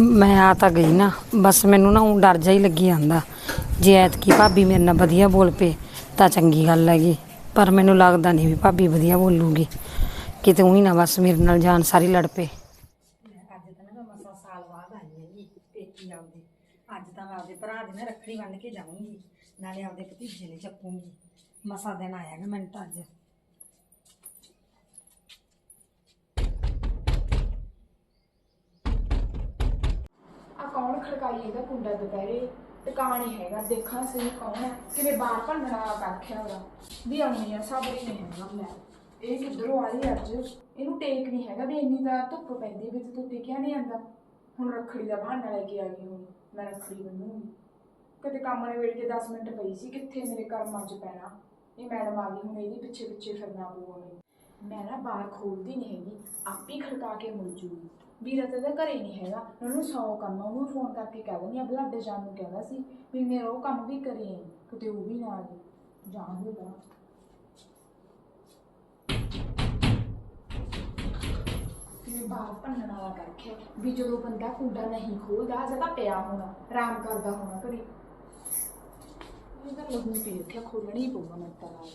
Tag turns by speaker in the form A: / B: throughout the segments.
A: ਮੈਂ ਆ ਤਾਂ ਗਈ ਨਾ, ਬਸ ਮੈਨੂੰ ਨਾ ਉਹ ਡਰ ਜਾ ਲੱਗੀ ਜਾਂਦਾ। ਜੇ ਐਤਕੀ ਭਾਬੀ ਮੇਰੇ ਨਾਲ ਵਧੀਆ ਬੋਲ ਪਏ, ਤਾਂ ਚੰਗੀ ਗੱਲ ਹੈਗੀ। ਪਰ ਮੈਨੂੰ ਲੱਗਦਾ ਨਹੀਂ ਵੀ ਭਾਬੀ ਵਧੀਆ ਬੋਲੂਗੀ। ਕਿਤੇ ਉਹੀ ਨਾ ਬਸ ਮੇਰੇ ਨਾਲ ਜਾਨ ਸਾਰੀ ਲੜ ਪਏ। ਅੱਜ ਤਾਂ ਨਾ ਮਸਾ ਸਾਲ ਬਾਅਦ ਆਈ ਹੈਗੀ ਪੇਕੀ ਆਉਂਦੇ ਅੱਜ ਤਾਂ ਮੈਂ ਆਪਦੇ ਭਰਾ ਦੇ ਨਾਲ ਰੱਖੜੀ ਬੰਨ ਕੇ ਜਾਊਂਗੀ। ਨਾਲੇ ਆਪਦੇ ਭਤੀਜੇ ਨੇ ਚੱਪੂਗੀ ਮਸਾ ਦਿਨ ਆਇਆਗਾ ਮੈਨੂੰ ਤਾਂ ਅੱਜ।
B: ਕੌਣ ਖੜਕਾਈ ਇਹਦਾ ਕੁੰਡਾ ਦੁਪਹਿਰੇ? ਟਿਕਾਣੀ ਹੈਗਾ, ਦੇਖਾਂ ਸਹੀ ਕੌਣ ਹੈ। ਕਿਵੇਂ ਬਾਹਰ ਭੰਨਣਾ ਰੱਖਿਆ ਉਹਦਾ ਵੀ ਆਉਣੀ ਆ ਸਬਰੀ ਨਹੀਂ ਹੈਗਾ ਲੈ ਇਹ ਕਿੱਧਰੋਂ ਆ ਰਹੀ ਅੱਜ? ਇਹਨੂੰ ਟੇਕ ਨਹੀਂ ਹੈਗਾ ਵੀ ਇੰਨੀ ਤਾਂ ਧੁੱਪ ਪੈਂਦੀ ਵੀ ਤੂੰ ਟਿਕਿਆ ਨਹੀਂ ਆਂਦਾ ਹੁਣ ਰੱਖੜੀ ਦਾ ਬਹਾਨਾ ਲੈ ਕੇ ਆ ਗਈ ਹੁਣ, ਮੈਂ ਰੱਖੜੀ ਬੰਨੂੰਗੀ ਕਦੇ ਕੰਮ ਨੇ ਵੇੜ ਕੇ 10 ਮਿੰਟ ਪਈ ਸੀ, ਕਿੱਥੇ ਮੇਰੇ ਕਰਮਾਂ 'ਚ ਪੈਣਾ? ਇਹ ਮੈਡਮ ਆ ਗਈ ਹੁਣ ਇਹਦੀ ਪਿੱਛੇ ਪਿੱਛੇ ਫਿਰਨਾ ਪਊਗਾ। ਮੈਂ ਨਾ ਬਾਹਰ ਖੋਲਦੀ ਨਹੀਂ ਹੈਗੀ, ਆਪੇ ਖੜਕਾ ਕੇ ਮੁੜ ਜੂਗੀ। ਵੀਰਾ ਤਾਂ ਇਹਦਾ ਘਰੇ ਨਹੀਂ ਹੈਗਾ। ਉਹਨੂੰ ਸੌ ਕੰਮ ਆ, ਉਹਨੂੰ ਫੋਨ ਕਰਕੇ ਕਹਿ ਦਿੰਦੀ ਆ ਬਲਾਡੇ ਜਾਣ ਨੂੰ ਕਹਿੰਦਾ ਸੀ ਵੀ ਮੇਰਾ ਉਹ ਕੰਮ ਵੀ ਕਰੇ ਕਿਤੇ ਉਹ ਵੀ ਨਾ ਆ ਜਾਏ ਜਾਣ ਹੋਗਾ ਕਿਵੇਂ ਬਾਹਰ ਭੰਨਣ ਵਾਲਾ ਕਰਕੇ ਵੀ ਜਦੋਂ ਬੰਦਾ ਕੁੰਡਾ ਨਹੀਂ ਖੋਲਦਾ ਜਾਂ ਤਾਂ ਪਿਆ ਹੋਣਾ ਆਰਾਮ ਕਰਦਾ ਹੋਣਾ ਘਰੇ। ਇਹਦਾ ਲਹੂ ਪੀ ਰੱਖਿਆ ਖੋਲਣਾ ਹੀ ਪਊਗਾ ਮੈਂ ਤਾਂ ਨਾਲ।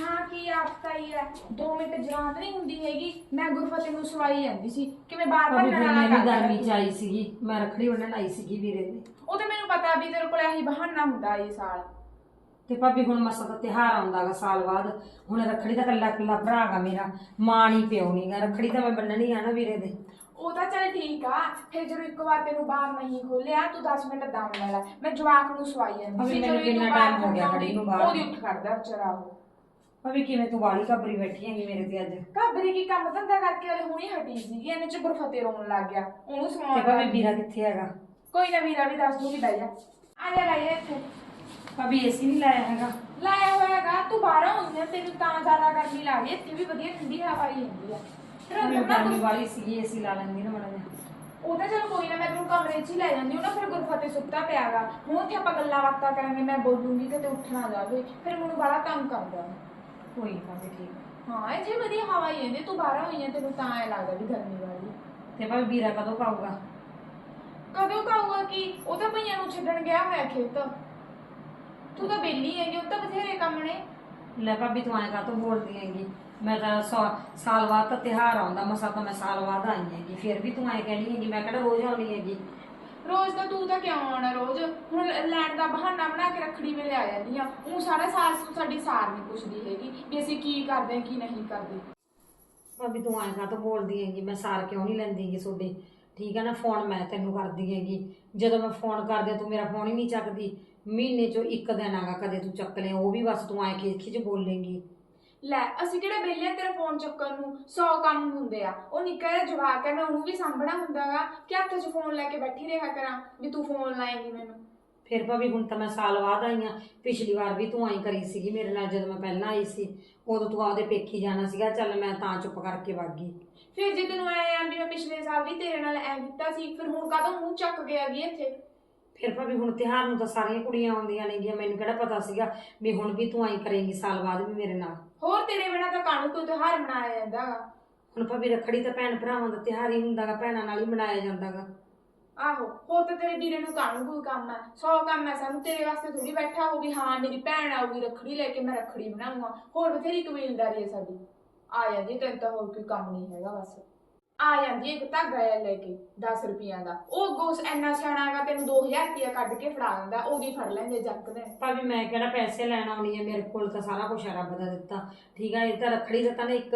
B: ਹਾਂ ਕੀ ਆਫਤਾ ਹੀ ਹੈ? 2 ਮਿੰਟ ਜਰਾਂਦ ਨਹੀਂ ਹੁੰਦੀ ਹੈਗੀ। ਮੈਂ ਗੁਰਫਤਿਹ ਨੂੰ ਸਵਾਈ ਜਾਂਦੀ ਸੀ ਕਿਵੇਂ ਬਾਰ ਬਾਰ
A: ਭਾਬੀ ਫਿਰ ਮੈਂ ਵੀ ਗਰਮੀ ਚ ਆਈ ਸੀਗੀ। ਮੈਂ ਰੱਖੜੀ ਬੰਨਣ ਆਈ ਸੀਗੀ ਵੀਰੇ ਦੇ।
B: ਉਹ ਤੇ ਮੈਨੂੰ ਪਤਾ ਵੀ ਤੇਰੇ ਕੋਲ ਇਹੀ ਬਹਾਨਾ ਹੁੰਦਾ ਇਹ ਸਾਲ।
A: ਤੇ ਭਾਬੀ ਹੁਣ ਮਸਾ ਦਾ ਤਿਹਾਰ ਆਉਂਦਾਗਾ ਸਾਲ ਬਾਅਦ। ਹੁਣ ਰੱਖੜੀ ਦਾ ਕੱਲਾ ਕੱਲਾ ਭਰਾਗਾ ਮੇਰਾ। ਮਾਂ ਨਹੀਂ ਪਿਓ ਨਹੀਂਗਾ ਰੱਖੜੀ ਤਾਂ ਮੈਂ ਬੰਨਣੀ ਆ ਨਾ ਵੀਰੇ ਦੇ।
B: ਉਹ ਤਾਂ ਚੱਲ ਠੀਕ ਆ। ਫਿਰ ਜਦੋਂ ਇੱਕ ਵਾਰ ਤੈਨੂੰ ਬਾਹਰ ਨਹੀਂ ਖੋਲਿਆ ਤੂੰ 10 ਮਿੰਟ ਦਮ ਲੈ ਲੈ। ਮੈਂ ਜਵਾਕ ਨੂੰ ਸਵਾਈ ਜਾਂਦੀ
A: ਮੈਨੂੰ
B: ਜਦੋਂ ਇਹ
A: ਕਿੰਨਾ
B: ਤੂੰ ਬਾਹਰ
A: time ਹੋ ਗਿਆ ਖੜੀ ਨੂੰ ਬਾਹਰ।
B: ਉਹਦੀ ਉੱਠ ਖੜਦਾ ਵਿਚਾਰਾ ਉਹ।
A: ਭਾਬੀ ਕਿਵੇਂ ਤੂੰ ਵਾਲੀ ਘਬਰੀ ਬੈਠੀ ਹੈਗੀ ਮੇਰੇ ਤੇ ਅੱਜ?
B: ਘਾਬਰੀ ਕੀ ਕੰਮ ਧੰਦਾ ਕਰਕੇ? ਵਾਲੇ ਹੁਣੀ ਹਟੀ ਸੀਗੀ ਇਹਨੇ ਚ ਗੁਰਫਤਿਹ ਰੋਣ ਲੱਗ ਗਿਆ। ਉਹਨੂੰ
A: ਤੇ
B: ਸਮਾਉਣ ਲੱਗ
A: ਵੀਰਾ ਕਿੱਥੇ ਹੈਗਾ?
B: ਕੋਈ ਨਾ ਵੀਰਾ ਵੀ ਦੱਸ ਦੂਗੀ ਬਹਿ ਜਾ। ਆ ਜਾ ਲਾਇਆ ਇੱਥੇ।
A: ਭਾਬੀ ਏਸੀ ਨਹੀਂ ਲਾਇਆ ਹੈਗਾ।
B: ਲਾਇਆ ਹੋਇਆਗਾ ਤੂੰ ਬਾਹਰੋਂ ਆਉਂਦੀ ਆ ਤੈਨੂੰ ਤਾਂ ਜ਼ਿਆਦਾ ਗਰਮੀ ਲੱਗਦੀ ਹੈ ਇੱਥੇ ਵੀ ਵਧੀਆ ਠੰਡੀ ਹਵਾ ਹੀ ਹੁੰਦੀ ਆ। ਅੰਦਰ ਨਾ
A: ਗਰਮੀ ਵਾਲੀ ਸੀਗੀ ਏਸੀ ਲਾ ਲੈਂਦੀ ਨਾ ਮਾੜਾ ਜਿਹਾ।
B: ਉਹ ਤਾਂ ਚਲੋ ਕੋਈ ਨਾ ਮੈਂ ਤੈਨੂੰ ਕਮਰੇ 'ਚ ਹੀ ਲੈ ਜਾਂਦੀ ਹਾਂ ਨਾ ਫਿਰ ਗੁਰਫਤਿਹ ਸੁੱਤਾ ਪਿਆਗਾ। ਹੁਣ ਉੱਥੇ ਆਪਾਂ ਗੱਲਾਂ ਬਾਤਾਂ ਕਰਾਂਗੇ ਮੈਂ ਬੋਲੂੰਗੀ ਤੇ ਤੇ ਉੱਠਣਾ ਜਾਵੇ ਫਿਰ ਮੈਨੂੰ ਬੜਾ ਤੰਗ ਕਰਦਾ।
A: ਕੋਈ ਭਾਬੀ ਠੀਕ।
B: ਹਾਂ ਇਹ ਜੇ ਵਧੀਆ ਹਵਾ ਹੀ ਹੁੰਦੀ ਤੂੰ ਬਾਹਰੋਂ ਹੋਈ ਤੈਨੂੰ ਤਾਂ ਐ ਲੱਗਦਾ ਵੀ ਗਰਮੀ ਵਾਲੀ
A: ਤੇ ਭਾਬੀ ਵੀਰਾ ਕਦੋਂ ਪਾਊਗਾ
B: ਕਦੋਂ ਕਹੂਗਾ ਕਿ? ਉਹ ਤਾਂ ਭਈਆਂ ਨੂੰ ਛੱਡਣ ਗਿਆ ਹੋਇਆ ਖੇਤ। ਤੂੰ ਤਾਂ ਬੇਲੀ ਹੈਗੀ ਉਹ ਤਾਂ ਬਥੇਰੇ ਕੰਮ ਨੇ।
A: ਲੈ ਭਾਬੀ ਤੂੰ ਐਂ ਕਾਹਤੋਂ ਬੋਲਦੀ ਹੈਗੀ। ਮੈਂ ਤਾਂ ਸਾ- ਸਾਲ ਬਾਅਦ ਤਾਂ ਤਿਹਾਰ ਆਉਂਦਾ ਮਸਾ ਤਾਂ ਮੈਂ ਸਾਲ ਬਾਅਦ ਆਈ ਹੈਗੀ। ਫਿਰ ਵੀ ਤੂੰ ਐਂ ਕਹਿਣੀ ਹੈਗੀ ਮੈਂ ਕਿਹੜਾ ਰੋਜ਼ ਆਉਣੀ ਹੈਗੀ?
B: ਰੋਜ਼ ਤਾਂ ਤੂੰ ਤਾਂ ਕਿਉਂ ਆਉਣਾ ਰੋਜ਼? ਹੁਣ ਲੈਣ ਦਾ ਬਹਾਨਾ ਬਣਾ ਕੇ ਰੱਖੜੀ ਵੇਲੇ ਆ ਜਾਂਦੀ ਆ। ਉਹ ਸਾਰਾ ਸਾਲ ਸਾਡੀ ਸਾਰ ਨਹੀਂ ਪੁੱਛਦੀ ਹੈਗੀ ਵੀ ਅਸੀਂ ਕੀ ਕਰਦੇ, ਕੀ ਨਹੀਂ ਕਰਦੇ।
A: ਭਾਬੀ ਤੂੰ ਐਂ ਕਾਹਤੋਂ ਬੋਲਦੀ ਹੈਗੀ? ਮੈਂ ਸਾਰ ਕਿਉਂ ਨਹੀਂ ਲੈਂਦੀ ਹੈਗੀ ਤੁਹਾਡੀ? ਠੀਕ ਹੈ ਨਾ, ਫੋਨ ਮੈਂ ਤੈਨੂੰ ਕਰਦੀ ਹੈਗੀ। ਜਦੋਂ ਮੈਂ ਫੋਨ ਕਰਦੀ ਤੂੰ ਮੇਰਾ ਫੋਨ ਹੀ ਨਹੀਂ ਚੱਕਦੀ। ਮਹੀਨੇ ਚੋਂ ਇੱਕ ਦਿਨ ਆਗਾ, ਕਦੇ ਤੂੰ ਚੱਕ ਲਿਆ ਉਹ ਵੀ ਬਸ ਤੂੰ ਐਂ ਖਿੱਚ ਖਿੱਚ ਬੋਲੇਂਗੀ।
B: ਲੈ ਅਸੀਂ ਕਿਹੜਾ ਵਿਹਲੇ ਆ ਤੇਰਾ ਫੋਨ ਚੱਕਣ ਨੂੰ? 100 ਕੰਮ ਹੁੰਦੇ ਆ। ਉਹ ਨਿੱਕਾ ਜਿਹਾ ਜਵਾਕ ਹੈ ਮੈਂ ਉਹਨੂੰ ਵੀ ਸਾਂਭਣਾ ਹੁੰਦਾਗਾ। ਕਿ ਹੱਥ 'ਚ ਫੋਨ ਲੈ ਕੇ ਬੈਠੀ ਰਿਹਾ ਕਰਾਂ ਵੀ ਤੂੰ ਫੋਨ ਲਾਏਂਗੀ ਮੈਨੂੰ?
A: ਫਿਰ ਭਾਬੀ ਹੁਣ ਤਾਂ ਮੈਂ ਸਾਲ ਬਾਅਦ ਆਈ ਹਾਂ ਪਿਛਲੀ ਵਾਰ ਵੀ ਤੂੰ ਆਈ ਕਰੀ ਸੀਗੀ ਮੇਰੇ ਨਾਲ ਜਦੋਂ ਮੈਂ ਪਹਿਲਾਂ ਆਈ ਸੀ। ਉਦੋਂ ਤੂੰ ਆਪਦੇ ਪੇਖੀ ਜਾਣਾ ਸੀਗਾ। ਚੱਲ ਮੈਂ ਤਾਂ ਚੁੱਪ ਕਰਕੇ ਵਗ ਗਈ।
B: ਫਿਰ ਜੇ ਤੈਨੂੰ ਐ ਆ ਵੀ ਮੈਂ ਪਿਛਲੇ ਸਾਲ ਵੀ ਤੇਰੇ ਨਾਲ ਐ ਕੀਤਾ ਸੀ ਫਿਰ ਹੁਣ ਕਾਹਦੋਂ ਮੂੰਹ ਚੱਕ ਕੇ ਆ ਗਈ ਇੱਥੇ?
A: ਫਿਰ ਭਾਬੀ ਹੁਣ ਤਿਉਹਾਰ ਨੂੰ ਤਾਂ ਸਾਰੀਆਂ ਕੁੜੀਆਂ ਆਉਂਦੀਆਂ ਨੇਗੀਆਂ। ਮੈਨੂੰ ਕਿਹੜਾ ਪਤਾ ਸੀਗਾ ਵੀ ਹੁਣ ਵੀ ਤੂੰ ਆਈ ਕਰੇਂਗੀ ਸਾਲ ਬਾਅਦ ਵੀ ਮੇਰੇ ਨਾਲ।
B: ਹੋਰ ਤੇਰੇ ਬਿਨਾ ਤਾਂ ਕਾਹਨੂੰ ਕੋਈ ਤਿਉਹਾਰ ਮਨਾਇਆ ਜਾਂਦਾਗਾ?
A: ਹੁਣ ਭਾਬੀ ਰੱਖੜੀ ਤਾਂ ਭੈਣ ਭਰਾਵਾਂ ਦਾ ਤਿਉਹਾਰ ਹੀ ਹੁੰਦਾਗਾ ਭੈਣਾਂ ਨਾਲ ਹੀ ਮਨਾਇਆ ਜਾਂਦਾਗਾ।
B: ਆਹੋ ਹੋਰ ਤਾਂ ਤੇਰੇ ਵੀਰੇ ਨੂੰ ਕਾਹਨੂੰ ਕੋਈ ਕੰਮ ਹੈ 100 ਕੰਮ ਹੈ ਸਾਨੂੰ ਤੇਰੇ ਵਾਸਤੇ ਥੋੜੀ ਬੈਠਾ ਹੋ ਵੀ ਹਾਂ ਮੇਰੀ ਭੈਣ ਆਊਗੀ ਰੱਖੜੀ ਲੈ ਕੇ ਮੈਂ ਰੱਖੜੀ ਬਣਾਉਂਗਾ ਹੋਰ ਬਥੇਰੀ ਕਬੀਲਦਾਰੀ ਹੈ ਸਾਡੀ। ਆ ਜਾਂਦੀ ਤੈਨੂੰ ਤਾਂ ਹੋਰ ਕੋਈ ਕੰਮ ਨਹੀਂ ਹੈਗਾ ਬਸ। ਆ ਜਾਂਦੀ ਇੱਕ ਧਾਗਾ ਜਿਹਾ ਲੈ ਕੇ 10 ਰੁਪਈਆ ਦਾ। ਉਹ ਗੋਸ ਇੰਨਾ ਸਿਆਣਾਗਾ ਤੈਨੂੰ 2000 ਰੁਪਈਆ ਕੱਢ ਕੇ ਫੜਾ ਦਿੰਦਾ, ਉਹਦੀ ਫੜ ਲੈਂਦੇ ਜੱਕ ਦੇ।
A: ਭਾਵੇਂ ਮੈਂ ਕਿਹੜਾ ਪੈਸੇ ਲੈਣ ਆਉਣੀ ਹੈ ਮੇਰੇ ਕੋਲ ਤਾਂ ਸਾਰਾ ਕੁਝ ਰੱਬ ਦਾ ਦਿੱਤਾ। ਠੀਕ ਆ, ਇਹ ਤਾਂ ਰੱਖੜੀ ਦਾ ਤਾਂ ਨਾ ਇੱਕ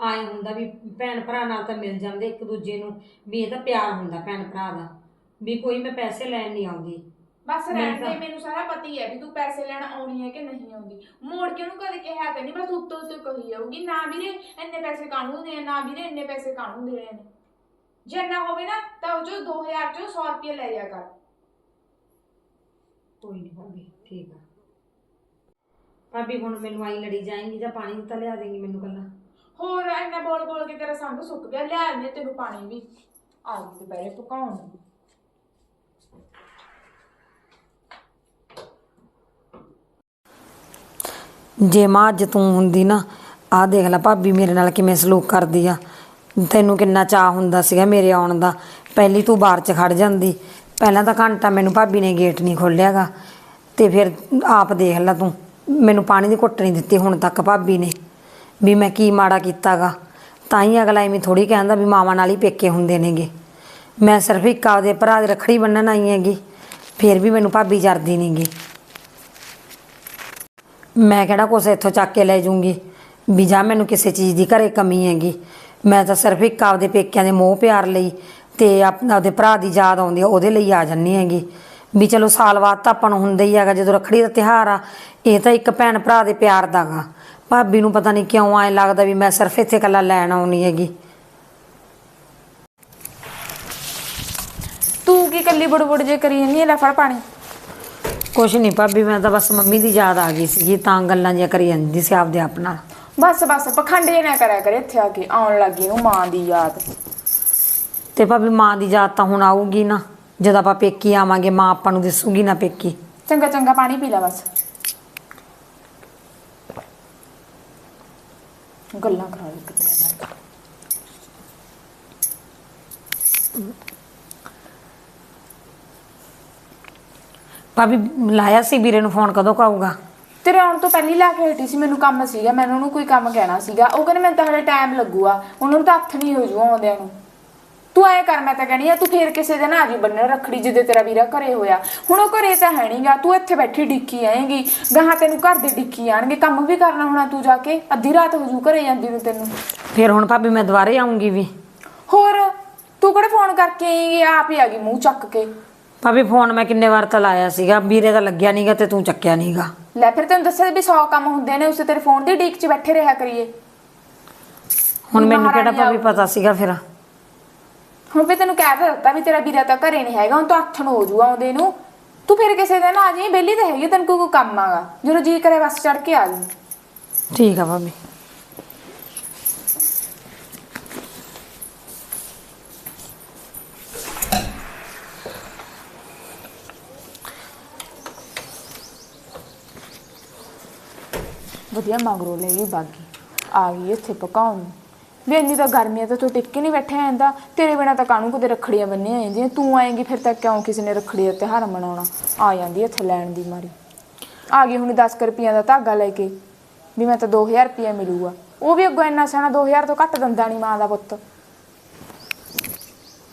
A: ਆਏ ਹੁੰਦਾ ਵੀ ਭੈਣ ਭਰਾ ਨਾਲ ਤਾਂ ਮਿਲ ਜਾਂਦੇ ਇੱਕ ਦੂਜੇ ਨੂੰ। ਵੀ ਇਹ ਤਾਂ ਪਿਆਰ ਹੁੰਦਾ ਭੈਣ ਭਰਾ ਦਾ। ਵੀ ਕੋਈ ਮੈਂ ਪੈਸੇ ਲੈਣ ਨਹੀਂ ਆਉਂਦੀ।
B: ਬਸ ਰਹਿਣ ਦੇ ਮੈਨੂੰ ਸਾਰਾ ਪਤਾ ਹੀ ਵੀ ਤੂੰ ਪੈਸੇ ਲੈਣ ਆਉਣੀ ਹੈ ਕਿ ਨਹੀਂ ਆਉਂਦੀ। ਮੋੜ ਕੇ ਉਹਨੂੰ ਕਦੇ ਕਿਹਾ ਤਾਂ ਨਹੀਂ ਬਸ ਉੱਤੋਂ ਉੱਤੋਂ ਕਹੀ ਜਾਊਗੀ ਨਾ ਵੀਰੇ ਇੰਨੇ ਪੈਸੇ ਕਾਹਨੂੰ ਦੇ ਨਾ ਵੀਰੇ ਇੰਨੇ ਪੈਸੇ ਕਾਹਨੂੰ ਦੇ ਰਹੇ ਨੇ ਜੇ ਨਾ ਹੋਵੇ ਨਾ ਤਾਂ ਉਹ ਜੋ 2000 ਚੋਂ 100 ਰੁਪਏ ਲੈ ਜਾ ਕਰ।
A: ਕੋਈ ਨਹੀਂ ਭਾਬੀ ਠੀਕ ਆ। ਭਾਬੀ ਹੁਣ ਮੈਨੂੰ ਆਈ ਲੜੀ ਜਾਏਂਗੀ ਜਾਂ ਪਾਣੀ ਤਾਂ ਲਿਆ ਦੇਂਗੀ ਮੈਨੂੰ ਕੱਲਾ
B: ਹੋਰ ਇੰਨਾ ਬੋਲ ਬੋਲ ਕੇ ਤੇਰਾ ਸੰਗ ਸੁੱਕ ਗਿਆ ਲਿਆ ਨੇ ਤੈਨੂੰ ਪਾਣੀ ਵੀ। ਆ ਗਈ ਦੁਪਹਿਰੇ ਪਕਾਉਣ ਨੂੰ।
A: ਜੇ ਮਾਂ ਅੱਜ ਤੂੰ ਹੁੰਦੀ ਨਾ, ਆਹ ਦੇਖ ਲੈ ਭਾਬੀ ਮੇਰੇ ਨਾਲ ਕਿਵੇਂ ਸਲੂਕ ਕਰਦੀ ਆ। ਤੈਨੂੰ ਕਿੰਨਾ ਚਾਹ ਹੁੰਦਾ ਸੀਗਾ ਮੇਰੇ ਆਉਣ ਦਾ। ਪਹਿਲੀ ਤੂੰ ਬਾਹਰ 'ਚ ਖੜ ਜਾਂਦੀ। ਪਹਿਲਾਂ ਤਾਂ ਘੰਟਾ ਮੈਨੂੰ ਭਾਬੀ ਨੇ ਗੇਟ ਨਹੀਂ ਖੋਲਿਆਗਾ ਤੇ ਫਿਰ ਆਪ ਦੇਖ ਲੈ ਤੂੰ, ਮੈਨੂੰ ਪਾਣੀ ਦੀ ਘੁੱਟ ਨਹੀਂ ਦਿੱਤੀ ਹੁਣ ਤੱਕ ਭਾਬੀ ਨੇ। ਵੀ ਮੈਂ ਕੀ ਮਾੜਾ ਕੀਤਾਗਾ। ਤਾਂ ਹੀ ਅਗਲਾ ਐਵੇਂ ਥੋੜੀ ਕਹਿੰਦਾ ਵੀ ਮਾਵਾਂ ਨਾਲ ਹੀ ਪੇਕੇ ਹੁੰਦੇ ਨੇਗੇ। ਮੈਂ ਸਿਰਫ ਇੱਕ ਆਪਦੇ ਭਰਾ ਦੇ ਰੱਖੜੀ ਬੰਨਣ ਆਈ ਹੈਗੀ। ਫਿਰ ਵੀ ਮੈਨੂੰ ਭਾਬੀ ਜਰਦੀ ਨਹੀਂਗੀ। ਮੈਂ ਕਿਹੜਾ ਕੁਛ ਇੱਥੋਂ ਚੱਕ ਕੇ ਲੈ ਜੂੰਗੀ ਵੀ ਜਾਂ ਮੈਨੂੰ ਕਿਸੇ ਚੀਜ਼ ਦੀ ਘਰੇ ਕਮੀ ਹੈਗੀ। ਮੈਂ ਤਾਂ ਸਿਰਫ ਇੱਕ ਆਪਦੇ ਪੇਕਿਆਂ ਦੇ ਮੋਹ ਪਿਆਰ ਲਈ ਤੇ ਆਪ- ਆਪਦੇ ਭਰਾ ਦੀ ਯਾਦ ਆਉਂਦੀ ਆ, ਉਹਦੇ ਲਈ ਆ ਜੰਨੀ ਹੈਗੀ। ਵੀ ਚਲੋ ਸਾਲ ਬਾਅਦ ਤਾਂ ਆਪਾਂ ਨੂੰ ਹੁੰਦਾ ਹੀ ਹੈਗਾ, ਜਦੋਂ ਰੱਖੜੀ ਦਾ ਤਿਉਹਾਰ ਆ, ਇਹ ਤਾਂ ਇੱਕ ਭੈਣ ਭਰਾ ਦੇ ਪਿਆਰ ਦਾਗਾ ਭਾਬੀ ਨੂੰ ਪਤਾ ਨਹੀਂ ਕਿਉਂ ਐ ਲੱਗਦਾ ਵੀ ਮੈਂ ਸਿਰਫ ਇੱਥੇ ਇਕੱਲਾ ਲੈਣ ਆਉਣੀ ਹੈਗੀ।
B: ਤੂੰ ਕੀ ਕੱਲੀ ਬੜਬੜ ਜੇ ਕਰੀ ਜਾਂਦੀ ਹੈ ਲੈ ਫੜ ਪਾਣੀ।
A: ਕੁਛ ਨਹੀਂ ਭਾਬੀ ਮੈਂ ਤਾਂ ਬਸ ਮੰਮੀ ਦੀ ਯਾਦ ਆ ਗਈ ਸੀਗੀ ਤਾਂ ਗੱਲਾਂ ਜਿਹੀਆਂ ਕਰੀ ਜਾਂਦੀ ਸੀ ਆਪਦੇ ਆਪ ਨਾਲ।
B: ਬਸ ਬਸ ਪਖੰਡ ਜੇ ਨਾ ਕਰਿਆ ਕਰ ਇੱਥੇ ਆ ਕੇ ਆਉਣ ਲੱਗੀ ਨੂੰ ਮਾਂ ਦੀ ਯਾਦ।
A: ਤੇ ਭਾਬੀ ਮਾਂ ਦੀ ਯਾਦ ਤਾਂ ਹੁਣ ਆਊਗੀ ਨਾ ਜਦ ਆਪਾਂ ਪੇਕੀ ਆਵਾਂਗੇ ਮਾਂ ਆਪਾਂ ਨੂੰ ਦਿਸੂਗੀ ਨਾ ਪੇਕੀ।
B: ਚੰਗਾ ਚੰਗਾ ਪਾਣੀ ਪੀ ਲੈ ਬਸ। ਗੱਲਾਂ ਕਰਾ ਲਈ ਕਿਤੇ ਨਾਲ
A: ਭਾਬੀ ਲਾਇਆ ਸੀ ਵੀਰੇ ਨੂੰ ਫੋਨ ਕਦੋਂ ਕਾਊਗਾ
B: ਤੇਰੇ ਆਉਣ ਤੋਂ ਪਹਿਲੀ ਲੈ ਕੇ ਹਟੀ ਸੀ ਮੈਨੂੰ ਕੰਮ ਸੀਗਾ ਮੈਨੂੰ ਉਹਨੂੰ ਕੋਈ ਕੰਮ ਕਹਿਣਾ ਸੀਗਾ। ਉਹ ਕਹਿੰਦੇ ਮੈਨੂੰ ਤਾਂ ਹਲੇ ਟਾਈਮ ਲੱਗੂਗਾ ਉਹਨਾਂ ਨੂੰ ਤਾਂ ਹੱਥ ਨਹੀਂ ਹੋ ਜੂ ਆਉਂਦਿਆਂ ਨੂੰ। ਤੂੰ ਐ ਕਰ ਮੈਂ ਤਾਂ ਕਹਿਣੀ ਆ ਤੂੰ ਫੇਰ ਕਿਸੇ ਦਿਨ ਆ ਜੀ ਬੰਨਣ ਰੱਖੜੀ ਜਿੱਦੇ ਤੇਰਾ ਵੀਰਾ ਘਰੇ ਹੋਇਆ। ਹੁਣ ਉਹ ਘਰੇ ਤਾਂ ਹੈ ਨਹੀਂਗਾ ਤੂੰ ਇੱਥੇ ਬੈਠੀ ਡਿੱਕੀ ਆਏਂਗੀ ਗਾਹਾਂ ਤੈਨੂੰ ਘਰ ਦੇ ਡਿੱਕੀ ਆਣਗੇ ਕੰਮ ਵੀ ਕਰਨਾ ਹੋਣਾ ਤੂੰ ਜਾ ਕੇ ਅੱਧੀ ਰਾਤ ਹੋ ਜੂ ਘਰੇ ਜਾਂਦੀ ਨੂੰ ਤੈਨੂੰ।
A: ਫਿਰ ਹੁਣ ਭਾਬੀ ਮੈਂ ਦੁਬਾਰੇ ਆਉਂਗੀ ਵੀ।
B: ਹੋਰ ਤੂੰ ਕਿਹੜੇ ਫੋਨ ਕਰਕੇ ਆਏਂਗੀ ਆਪ ਹੀ ਆ ਗਈ ਮੂੰਹ ਚੱਕ ਕੇ।
A: ਭਾਬੀ ਫੋਨ ਮੈਂ ਕਿੰਨੇ ਵਾਰ ਤਾਂ ਲਾਇਆ ਸੀਗਾ ਵੀਰੇ ਦਾ ਲੱਗਿਆ ਨਹੀਂਗਾ ਤੇ ਤੂੰ ਚੱਕਿਆ ਨਹੀਂਗਾ
B: ਲੈ ਫਿਰ ਤੈਨੂੰ ਦੱਸਿਆ ਵੀ 100 ਕੰਮ ਹੁੰਦੇ ਨੇ ਉਸੇ ਤੇਰੇ ਫੋਨ ਦੀ ਡੀਕ 'ਚ ਬੈਠੇ ਰਿਹਾ ਕਰੀਏ।
A: ਹੁਣ ਮੈਨੂੰ ਕਿਹੜਾ ਭਾਬੀ ਪਤਾ ਸੀਗਾ ਫਿਰ?
B: ਹੁਣ ਵੀ ਤੈਨੂੰ ਕਹਿ ਤਾਂ ਦਿੱਤਾ ਵੀ ਤੇਰਾ ਵੀਰਾ ਤਾਂ ਘਰੇ ਨਹੀਂ ਹੈਗਾ ਹੁਣ ਤਾਂ ਅੱਠ ਨੂੰ ਹੋ ਜੂਗਾ ਆਉਂਦੇ ਨੂੰ। ਤੂੰ ਫਿਰ ਕਿਸੇ ਦਿਨ ਆ ਜਾਈਂ ਬੇਲੀ ਤਾਂ ਹੈਗੀ ਤੈਨੂੰ ਕੋਈ ਕੋਈ ਕੰਮ ਆਗਾ ਜਦੋਂ ਜੀ ਕਰੇ ਬਸ ਚੜ ਕੇ ਆ ਜਾਈਂ।
A: ਠੀਕ ਆ ਭਾਬੀ।
B: ਵਧੀਆ ਮਗਰੋਂ ਲੈ ਗਈ ਬਾਗੀ। ਆ ਗਈ ਇੱਥੇ ਪਕਾਉਣ ਨੂੰ। ਵੀ ਇੰਨੀ ਤਾਂ ਗਰਮੀ ਤਾਂ ਤੂੰ ਟਿੱਕ ਕੇ ਨਹੀਂ ਬੈਠਿਆ ਜਾਂਦਾ। ਤੇਰੇ ਬਿਨਾ ਤਾਂ ਕਾਹਨੂੰ ਕਦੇ ਰੱਖੜੀਆਂ ਬੰਨੀਆਂ ਜਾਂਦੀਆਂ। ਤੂੰ ਆਏਂਗੀ ਫਿਰ ਤਾਂ ਕਿਉਂ ਕਿਸੇ ਨੇ ਰੱਖੜੀ ਦਾ ਤਿਉਹਾਰ ਮਨਾਉਣਾ? ਆ ਜਾਂਦੀ ਇੱਥੇ ਲੈਣ ਦੀ ਮਾਰੀ। ਆ ਗਈ ਹੁਣ 10 ਰੁਪਈਆਂ ਦਾ ਧਾਗਾ ਲੈ ਕੇ। ਵੀ ਮੈਂ ਤਾਂ 2000 ਰੁਪਈਆ ਮਿਲੂਗਾ। ਉਹ ਵੀ ਅੱਗੋਂ ਇੰਨਾ ਸਿਆਣਾ 2000 ਤੋਂ ਘੱਟ ਦਿੰਦਾ ਨਹੀਂ ਮਾਂ ਦਾ ਪੁੱਤ।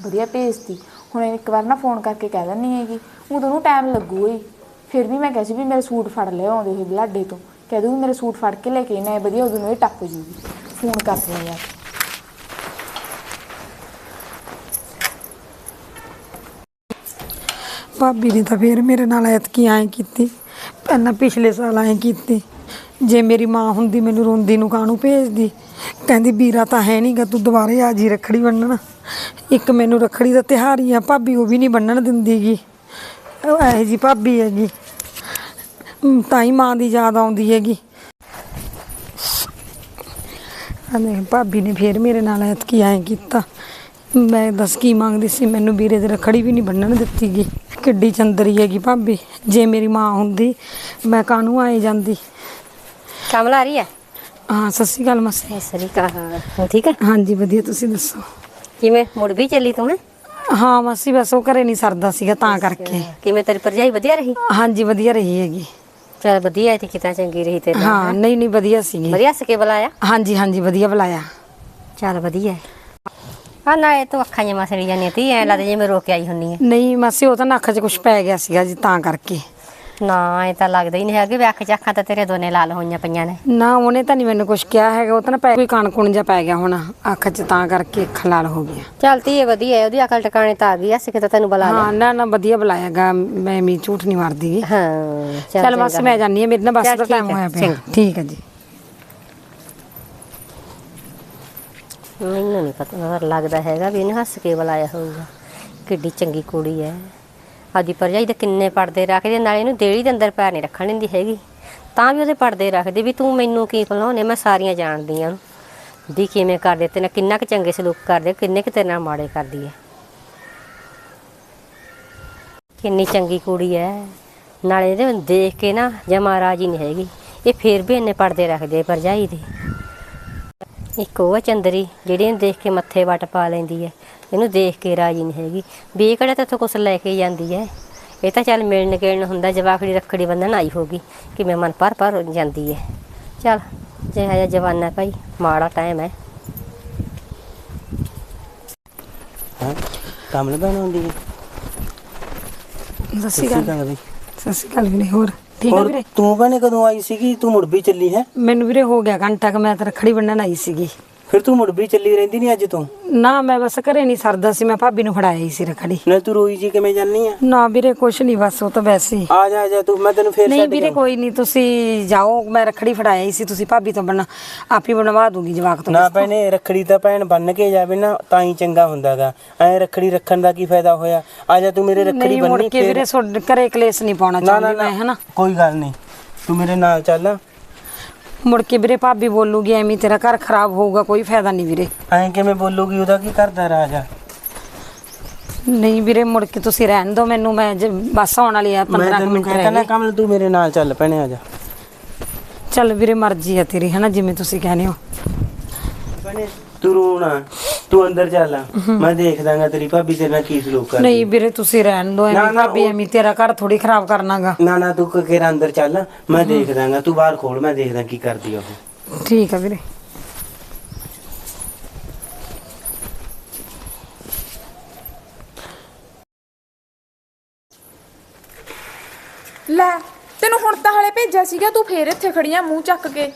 B: ਵਧੀਆ ਭੇਜਤੀ। ਹੁਣ ਇੱਕ ਵਾਰ ਨਾ ਫੋਨ ਕਰਕੇ ਕਹਿ ਦਿੰਨੀ ਹੈਗੀ। ਉਹ ਤੁਹਾਨੂੰ ਟਾਈਮ ਲੱਗੂ ਹੀ। ਫਿਰ ਵੀ ਮੈਂ ਕਿਹਾ ਸੀ ਵੀ ਮੇਰੇ ਸੂਟ ਫੜ ਲਿਆ ਆਉਂਦੇ ਹੋਏ ਬਲਾਡੇ ਤੋਂ। ਕਹਿ ਦੂੰਗੀ ਮੇਰੇ ਸੂਟ ਫੜ ਕੇ ਲੈ ਕੇ ਨਾ ਵਧੀਆ ਉਦੋਂ ਨੂੰ ਇਹ ਟੱਪ ਜੂਗੀ। ਫੋਨ ਕਰ ਦਿਓ ਯਾਰ।
A: ਭਾਬੀ ਨੇ ਤਾਂ ਫੇਰ ਮੇਰੇ ਨਾਲ ਐਤਕੀ ਐਂ ਕੀਤੀ, ਪਹਿਲਾਂ ਪਿਛਲੇ ਸਾਲ ਐਂ ਕੀਤੀ। ਜੇ ਮੇਰੀ ਮਾਂ ਹੁੰਦੀ, ਮੈਨੂੰ ਰੋਂਦੀ ਨੂੰ ਕਾਹਨੂੰ ਭੇਜਦੀ? ਕਹਿੰਦੀ, ਵੀਰਾ ਤਾਂ ਹੈ ਨਹੀਂਗਾ ਤੂੰ ਦੁਬਾਰੇ ਆ ਜੀ ਰੱਖੜੀ ਬੰਨਣ। ਇੱਕ ਮੈਨੂੰ ਰੱਖੜੀ ਦਾ ਤਿਉਹਾਰ ਹੀ ਆ, ਭਾਬੀ ਉਹ ਵੀ ਨਹੀਂ ਬੰਨਣ ਦਿੰਦੀਗੀ। ਉਹ ਇਹੋ ਜੀ ਭਾਬੀ ਹੈਗੀ। ਤਾਂ ਹੀ ਮਾਂ ਦੀ ਯਾਦ ਆਉਂਦੀ ਹੈਗੀ। ਅਨੇ ਭਾਬੀ ਨੇ ਫੇਰ ਮੇਰੇ ਨਾਲ ਐਤਕੀ ਐਂ ਕੀਤਾ। ਮੈਂ ਦੱਸ ਕੀ ਮੰਗਦੀ ਸੀ ਮੈਨੂੰ ਵੀਰੇ ਦੇ ਰੱਖੜੀ ਵੀ ਨਹੀਂ ਬੰਨਣ ਦਿੱਤੀ ਗਈ ਕਿੱਡੀ ਚੰਦਰੀ ਹੈਗੀ ਭਾਬੀ ਜੇ ਮੇਰੀ ਮਾਂ ਹੁੰਦੀ ਮੈਂ ਕਾਹਨੂੰ ਆਏ ਜਾਂਦੀ?
C: ਕਮਲ ਆ ਰਹੀ ਹੈ
A: ਹਾਂ ਸਤਿ ਸ਼੍ਰੀ ਅਕਾਲ ਮਾਸੀ।
C: ਸ੍ਰੀ ਹੋ ਠੀਕ ਹੈ
A: ਹਾਂਜੀ ਵਧੀਆ ਤੁਸੀਂ ਦੱਸੋ?
C: ਕਿਵੇਂ ਮੁੜ ਵੀ ਚੱਲੀ ਤੂੰ ਹੈਂ?
A: ਹਾਂ ਮਾਸੀ ਬਸ ਉਹ ਘਰੇ ਨਹੀਂ ਸਰਦਾ ਸੀਗਾ ਤਾਂ ਕਰਕੇ।
C: ਕਿਵੇਂ ਤੇਰੀ ਪਰਜਾਈ ਵਧੀਆ ਰਹੀ?
A: ਹਾਂਜੀ ਵਧੀਆ ਰਹੀ ਹੈਗੀ।
C: ਚਲ ਵਧੀਆ ਤੇ ਕਿਤਾ ਚੰਗੀ ਰਹੀ ਤੇ
A: ਹਾਂ ਨਹੀਂ ਨਹੀਂ ਵਧੀਆ ਸੀਗੀ
C: ਵਧੀਆ ਸਕੇ ਬੁਲਾਇਆ?
A: ਹਾਂਜੀ ਹਾਂਜੀ ਵਧੀਆ ਬੁਲਾਇਆ।
C: ਚਲ ਵਧੀਆ ਆ ਨਾ ਇਹ ਤੂੰ ਅੱਖਾਂ ਜਿਹਾ ਮਸੜੀ ਜਾਨੀ ਤੀ ਐ ਲੱਗਦਾ ਜਿਵੇਂ ਰੋ ਕੇ ਆਈ ਹੁੰਨੀ ਹੈ
A: ਨਹੀਂ ਮਾਸੀ ਉਹ ਤਾਂ ਨੱਕ 'ਚ ਕੁਝ ਪੈ ਗਿਆ ਸੀਗਾ ਜੀ ਤਾਂ ਕਰਕੇ।
C: ਨਾ ਇਹ ਤਾਂ ਲੱਗਦਾ ਹੀ ਨਹੀਂ ਹੈਗਾ ਵੀ ਅੱਖ ਚ ਅੱਖਾਂ ਤਾਂ ਤੇਰੇ ਦੋਨੇ ਲਾਲ ਹੋਈਆਂ ਪਈਆਂ ਨੇ।
A: ਨਾ ਉਹਨੇ ਤਾਂ ਨਹੀਂ ਮੈਨੂੰ ਕੁਝ ਕਿਹਾ ਹੈਗਾ ਉਹ ਤਾਂ ਨਾ ਪੈ ਕੋਈ ਕਣ ਕੁਣ ਜਿਹਾ ਪੈ ਗਿਆ ਹੁਣ ਅੱਖ 'ਚ ਤਾਂ ਕਰਕੇ ਅੱਖ ਲਾਲ ਹੋ ਗਿਆ
C: ਚਲ ਤੀ ਇਹ ਵਧੀਆ ਹੈ, ਉਹਦੀ ਅਕਲ ਟਿਕਾਣੇ ਤਾਂ ਆ ਗਈ ਐ ਸਿੱਕੇ ਤਾਂ ਤੈਨੂੰ ਬੁਲਾ ਲਿਆ।
A: ਹਾਂ ਨਾ ਨਾ ਵਧੀਆ ਬੁਲਾਇਆਗਾ ਮੈਂ ਵੀ ਝੂਠ ਨਹੀਂ ਮਾਰਦੀ
C: ਹਾਂ
A: ਚੱਲ ਬਸ ਮੈਂ ਜਾਨੀ ਆ ਮੇਰੇ ਨਾਲ ਬੱਸ
C: ਚੱਲ
A: ਦਾ
C: ਠੀਕ
A: ਟਾਈਮ
C: ਹੈ,
A: ਹੋਇਆ ਪਿਆ।
C: ਚੰਗਾ।
A: ਠੀਕ ਹੈ ਜੀ।
C: ਮੈਨੂੰ ਨਹੀਂ ਪਤਾ ਲੱਗਦਾ ਹੈਗਾ ਵੀ ਇਹਨੇ ਹੱਸ ਕੇ ਬੁਲਾਇਆ ਹੋਊਗਾ। ਕਿੱਡੀ ਚੰਗੀ ਕੁੜੀ ਐ ਆਦੀ ਪਰਜਾਈ ਦੇ ਕਿੰਨੇ ਪਰਦੇ ਰੱਖਦੇ ਨਾਲੇ ਇਹਨੂੰ ਦੇੜੀ ਦੇ ਅੰਦਰ ਪੈਰ ਨਹੀਂ ਰੱਖਣ ਦਿੰਦੀ ਹੈਗੀ। ਤਾਂ ਵੀ ਉਹਦੇ ਪਰਦੇ ਰੱਖਦੇ ਵੀ ਤੂੰ ਮੈਨੂੰ ਕੀ ਭੁਲਾਉਣੇ ਮੈਂ ਸਾਰੀਆਂ ਜਾਣਦੀ ਆ ਦੀ ਕਿਵੇਂ ਕਰਦੇ ਤੇ ਨਾ, ਕਿੰਨਾ ਕੁ ਚੰਗੇ ਸਲੂਕ ਕਰਦੇ, ਕਿੰਨੇ ਕੁ ਤੇਰੇ ਨਾਲ ਮਾੜੇ ਕਰਦੀ ਹੈ ਕਿੰਨੀ ਚੰਗੀ ਕੁੜੀ ਐ। ਨਾਲੇ ਇਹਦੇ ਦੇਖ ਕੇ ਨਾ ਜਮਾ ਰਾਜੀ ਨਹੀਂ ਹੈਗੀ। ਇਹ ਫੇਰ ਵੀ ਇੰਨੇ ਪਰਦੇ ਰੱਖਦੇ ਪਰਜਾਈ ਦੇ। ਇੱਕ ਉਹ ਆ ਚੰਦਰੀ, ਜਿਹੜੀ ਇਹਨੂੰ ਦੇਖ ਕੇ ਮੱਥੇ ਵੱਟ ਪਾ ਲੈਂਦੀ ਹੈ ਇਹਨੂੰ ਦੇਖ ਕੇ ਰਾਜੀ ਨਹੀਂ ਹੈਗੀ। ਵੀ ਇਹ ਕਿਹੜਾ ਤੇ ਕੁਛ ਲੈ ਕੇ ਜਾਂਦੀ ਹੈ। ਇਹ ਤਾਂ ਚੱਲ ਮਿਲਣ ਗਿਲਣ ਹੁੰਦਾ ਜਵਾਖੜੀ ਰੱਖੜੀ ਬੰਨਣ ਆਈ ਹੋਗੀ ਕਿਵੇਂ ਮਨ ਭਰ ਭਰ ਜਾਂਦੀ ਹੈ। ਚੱਲ ਜਿਹੜਾ ਜਿਹਾ ਜਵਾਨਾ ਭਾਈ ਮਾੜਾ ਟਾਈਮ ਹੈ।
D: ਹਾਂ? ਕਮਲ ਭੈਣ ਆਉਂਦੀ ਹੈ
A: ਸਤਿ ਸ਼੍ਰੀ ਅਕਾਲ
D: ਬਈ
A: ਸਤਿ ਸ਼੍ਰੀ ਅਕਾਲ ਵੀਰੇ ਹੋਰ? ਠੀਕ ਹੈ
D: ਹੋਰ
A: ਵੀਰੇ?
D: ਤੂੰ ਭੈਣੇ ਕਦੋਂ ਆਈ ਸੀਗੀ? ਤੂੰ ਮੁੜ ਵੀ ਚੱਲੀ ਹੈ?
A: ਮੈਨੂੰ ਵੀਰੇ ਹੋ ਗਿਆ ਘੰਟਾ ਕਿ ਮੈਂ ਤਾਂ ਰੱਖੜੀ ਬੰਨਣ ਆਈ ਸੀਗੀ।
D: ਫਿਰ ਤੂੰ ਮੁੜ ਵੀ ਚੱਲੀ ਰਹਿੰਦੀ ਨਹੀਂ ਅੱਜ ਤੋਂ?
A: ਨਾ ਮੈਂ ਬਸ ਘਰੇ ਨਹੀਂ ਸਰਦਾ ਸੀ ਮੈਂ ਭਾਬੀ ਨੂੰ ਫੜਾਇਆ ਹੀ ਸੀ ਰੱਖੜੀ।
D: ਨਾ ਤੂੰ ਰੋਈ ਜੀ ਕਿਵੇਂ ਜਾਨੀ ਆ?
A: ਨਾ ਵੀਰੇ ਕੁਛ ਨਹੀਂ ਬਸ ਉਹ ਤਾਂ ਵੈਸੇ ਹੀ।
D: ਆ ਜਾ ਆ ਜਾ ਤੂੰ ਮੈਂ ਤੈਨੂੰ ਫੇਰ
A: ਨਹੀਂ
D: ਛੱਡ
A: ਵੀਰੇ
D: ਕੇ
A: ਕੋਈ ਨਹੀਂ ਤੁਸੀਂ ਜਾਓ ਮੈਂ ਰੱਖੜੀ ਫੜਾਇਆ ਹੀ ਸੀ ਤੁਸੀਂ ਭਾਬੀ ਤੋਂ ਬਣਾ ਆਪ ਹੀ ਬਣਵਾ ਦੂੰਗੀ ਜਵਾਕ ਤੋਂ
D: ਨਾ ਭੈਣੇ ਰੱਖੜੀ ਤਾਂ ਭੈਣ ਬੰਨ ਕੇ ਜਾਵੇ ਨਾ ਤਾਂ ਹੀ ਚੰਗਾ ਹੁੰਦਾਗਾ। ਐ ਰੱਖੜੀ ਰੱਖਣ ਦਾ ਕੀ ਫਾਇਦਾ ਹੋਇਆ? ਆ ਜਾ ਤੂੰ ਮੇਰੇ ਰੱਖੜੀ
A: ਨਹੀਂ ਮੁੜ
D: ਬੰਨੀ
A: ਕੇ ਵੀਰੇ ਤੁਹਾਡੇ ਘਰੇ ਕਲੇਸ਼ ਨਹੀਂ ਪਾਉਣਾ ਚਾਹੁੰਦੀ ਮੈਂ ਹਨਾ
D: ਕੋਈ ਗੱਲ ਨਹੀਂ। ਤੂੰ ਮੇਰੇ ਨਾਲ ਚੱਲ।
A: ਮੁੜ ਕੇ ਵੀਰੇ ਭਾਬੀ ਬੋਲੂਗੀ ਐਵੇਂ ਤੇਰਾ ਘਰ ਖਰਾਬ ਹੋਊਗਾ ਕੋਈ ਫਾਇਦਾ ਨਹੀਂ ਵੀਰੇ।
D: ਐਂ ਕਿਵੇਂ ਬੋਲੂਗੀ ਉਹਦਾ ਕੀ ਕਰਦਾ ਰਾਜਾ?
A: ਨਹੀਂ ਵੀਰੇ ਮੁੜ ਕੇ ਤੁਸੀਂ ਰਹਿਣ ਦਿਓ ਮੈਨੂੰ ਮੈਂ ਜ- ਬੱਸ ਆਉਣ ਵਾਲੀ ਆ
D: ਮੈਂ
A: 15 ਕੁ
D: ਤੈਨੂੰ
A: ਮਿੰਟ
D: ਕਹਿੰਦਾ
A: ਰਹਿ
D: ਨਾ
A: ਗਏ।
D: ਕਮਲ ਤੂੰ ਮੇਰੇ ਨਾਲ ਚੱਲ ਭੈਣੇ ਆ ਜਾ।
A: ਚੱਲ ਵੀਰੇ ਮਰਜ਼ੀ ਆ ਤੇਰੀ ਹਨਾ ਜਿਵੇਂ ਤੁਸੀਂ ਕਹਿੰਦੇ ਹੋ।
D: ਭੈਣੇ ਤੂੰ ਰੋਣਾ ਤੂੰ ਅੰਦਰ ਚੱਲ। ਮੈਂ ਦੇਖ ਦਾਂਗਾ ਤੇਰੀ ਭਾਬੀ ਤੇਰੇ ਨਾਲ ਕੀ ਸਲੂਕ ਕਰਦੀ।
A: ਨਹੀਂ ਵੀਰੇ ਤੁਸੀਂ ਰਹਿਣ ਦਿਓ
D: ਨਾ,
A: ਐਵੇਂ
D: ਨਾ,
A: ਭਾਬੀ
D: ਉਹ-
A: ਐਵੇਂ ਤੇਰਾ ਘਰ ਥੋੜੀ ਖਰਾਬ ਕਰਨਾਗਾ।
D: ਨਾ ਨਾ ਤੂੰ ਕਿਹੜਾ ਅੰਦਰ ਚੱਲ ਮੈਂ ਦੇਖ ਦਾਂਗਾ ਤੂੰ ਬਾਹਰ ਖੋਲ ਮੈਂ ਦੇਖਦਾ ਕੀ ਕਰਦੀ ਆ ਉਹ।
A: ਠੀਕ ਆ ਵੀਰੇ।
B: ਲੈ ਤੈਨੂੰ ਹੁਣ ਤਾਂ ਹਲੇ ਭੇਜਿਆ ਸੀਗਾ ਤੂੰ ਫੇਰ ਇੱਥੇ ਖੜੀਆਂ ਮੂੰਹ ਚੱਕ ਕੇ।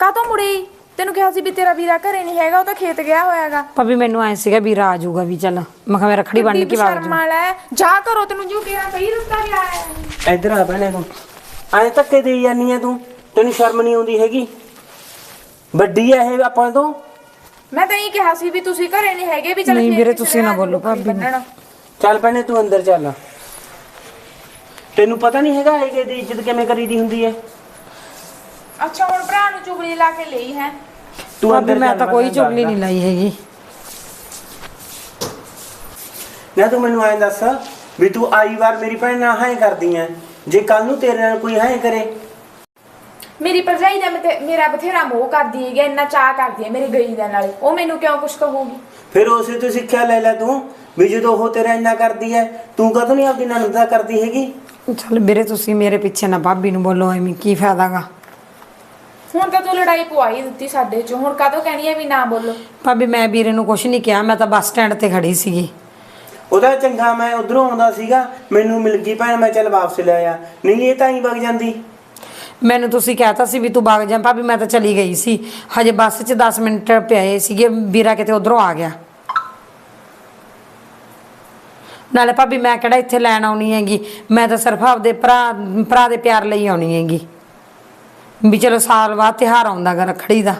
B: ਕਾਹਤੋਂ ਮੁੜੀ ਤੈਨੂੰ ਕਿਹਾ ਸੀ ਵੀ ਤੇਰਾ ਵੀਰਾ ਘਰੇ ਨਹੀਂ ਹੈਗਾ ਉਹ ਤਾਂ ਖੇਤ ਗਿਆ ਹੋਇਆਗਾ।
A: ਭਾਬੀ ਮੈਨੂੰ ਐ ਸੀਗਾ ਵੀਰਾ ਆ ਜਾਊਗਾ ਵੀ ਚੱਲ। ਮੈਂ ਕਿਹਾ ਮੈਂ ਰੱਖੜੀ ਬੰਨ ਕੇ ਵਾਗ
B: ਸ਼ਰਮ ਵਾਲਾ ਹੈ। ਜਾ ਕਰੋ ਤੈਨੂੰ ਜੋ ਕਿਹਾ ਕਹੀ ਦਿੱਤਾ ਗਿਆ ਹੈ।
D: ਇੱਧਰ ਆ ਭੈਣੇ ਤੂੰ। ਐਂ ਧੱਕੇ ਦੇਈ ਜਾਨੀ ਆ ਤੂੰ। ਤੈਨੂੰ ਸ਼ਰਮ ਨਹੀਂ ਆਉਂਦੀ ਹੈਗੀ? ਵੱਡੀ ਆ ਇਹ ਆਪਾਂ ਤੋਂ।
B: ਮੈਂ ਤਾਂ ਇਹ ਕਿਹਾ ਸੀ ਵੀ ਤੁਸੀਂ ਘਰੇ ਨਹੀਂ ਹੈਗੇ ਵੀ ਚੱਲ
A: ਨਹੀਂ
B: ਖੇਤ
A: ਵੀਰੇ, ਤੁਸੀਂ ਨਾ ਬੋਲੋ ਭਾਬੀ ਨੂੰ।
D: ਚੱਲ ਭੈਣੇ ਤੂੰ ਅੰਦਰ ਚੱਲ। ਤੈਨੂੰ ਪਤਾ ਨਹੀਂ ਹੈਗਾ ਇਹ ਦੀ ਇੱਜ਼ਤ ਕਿਵੇਂ ਕਰੀਦੀ ਹੁੰਦੀ ਹੈ
B: ਅੱਛਾ ਹੁਣ ਭਰਾ ਨੂੰ ਚੁਗਲੀ ਲਾ ਕੇ ਲਈ ਹੈ।
D: ਤੂੰ ਅੰਦਰ
A: ਮੈਂ ਤਾਂ ਕੋਈ ਚੁਗਲੀ। ਨਹੀਂ ਲਾਈ ਹੈਗੀ।
D: ਨਾ ਤੂੰ ਮੈਨੂੰ ਐਂ ਦੱਸ ਵੀ ਤੂੰ ਆਈ ਵਾਰ ਮੇਰੀ ਭੈਣ ਨਾਲ ਹਾਂ ਕਰਦੀ ਐ ਜੇ ਕੱਲ ਨੂੰ ਤੇਰੇ ਨਾਲ ਕੋਈ ਹਾਂ ਕਰੇ।
B: ਮੇਰੀ ਭਰਜਾਈ ਦਾ ਮਤੇ- ਮੇਰਾ ਬਥੇਰਾ ਮੋਹ ਕਰਦੀ ਹੈਗੀ ਇੰਨਾ ਚਾਹ ਕਰਦੀ ਹੈ ਮੇਰੀ ਗਈ ਦੇ ਨਾਲੇ। ਉਹ ਮੈਨੂੰ ਕਿਉਂ ਕੁਛ ਕਹੂਗੀ?
D: ਫਿਰ ਉਸੇ ਤੋਂ ਸਿੱਖਿਆ ਲੈ ਲੈ ਤੂੰ ਵੀ ਜਦੋਂ ਉਹ ਤੇਰਾ ਇੰਨਾ ਕਰਦੀ ਐ ਤੂੰ ਕਦੋਂ ਨਹੀਂ ਆਪਦੀ ਨਨਦ ਦਾ ਕਰਦੀ ਹੈਗੀ?
A: ਚੱਲ ਵੀਰੇ ਤੁਸੀਂ ਮੇਰੇ ਪਿੱਛੇ ਨਾ ਭਾਬੀ ਨੂੰ ਬੋਲੋ ਐਵੇਂ ਕੀ ਫਾਇਦਾਗਾ
B: ਹੁਣ ਤਾਂ ਤੂੰ ਲੜਾਈ ਪਵਾਈ ਦਿੱਤੀ ਸਾਡੇ ਚ ਹੁਣ ਕਾਹਤੋਂ ਕਹਿਣੀ ਹੈ ਵੀ ਨਾ ਬੋਲੋ?
A: ਭਾਬੀ ਮੈਂ ਵੀਰੇ ਨੂੰ ਕੁਝ ਨਹੀਂ ਕਿਹਾ ਮੈਂ ਤਾਂ ਬੱਸ ਸਟੈਂਡ ਤੇ ਖੜੀ ਸੀਗੀ।
D: ਉਹਦਾ ਚੰਗਾ ਮੈਂ ਉਧਰੋਂ ਆਉਂਦਾ ਸੀਗਾ ਮੈਨੂੰ ਮਿਲ ਗਈ ਭੈਣ ਮੈਂ ਚੱਲ ਵਾਪਸ ਲੈ ਆ ਨਹੀਂ ਇਹ ਤਾਂ ਹੀ ਵਗ ਜਾਂਦੀ।
A: ਮੈਨੂੰ ਤੁਸੀਂ ਕਹਿਤਾ ਸੀ ਵੀ ਤੂੰ ਵਗ ਜਾ ਭਾਬੀ ਮੈਂ ਤਾਂ ਚਲੀ ਗਈ ਸੀ। ਹਜੇ ਬੱਸ 'ਚ 10 ਮਿੰਟ ਪਏ ਸੀਗੇ ਵੀਰਾ ਕਿਤੇ ਉਧਰੋਂ ਆ ਗਿਆ। ਨਾਲੇ ਭਾਬੀ ਮੈਂ ਕਿਹੜਾ ਇੱਥੇ ਲੈਣ ਆਉਣੀ ਹੈਗੀ? ਮੈਂ ਤਾਂ ਸਿਰਫ ਆਪਦੇ ਭਰਾ ਭਰਾ ਦੇ ਪਿਆਰ ਲਈ ਆਉਣੀ ਹੈਗੀ। ਵੀ ਚਲੋ ਸਾਲ ਬਾਅਦ ਤਿਉਹਾਰ ਆਉਂਦਾ ਗਾ ਰੱਖੜੀ ਦਾ।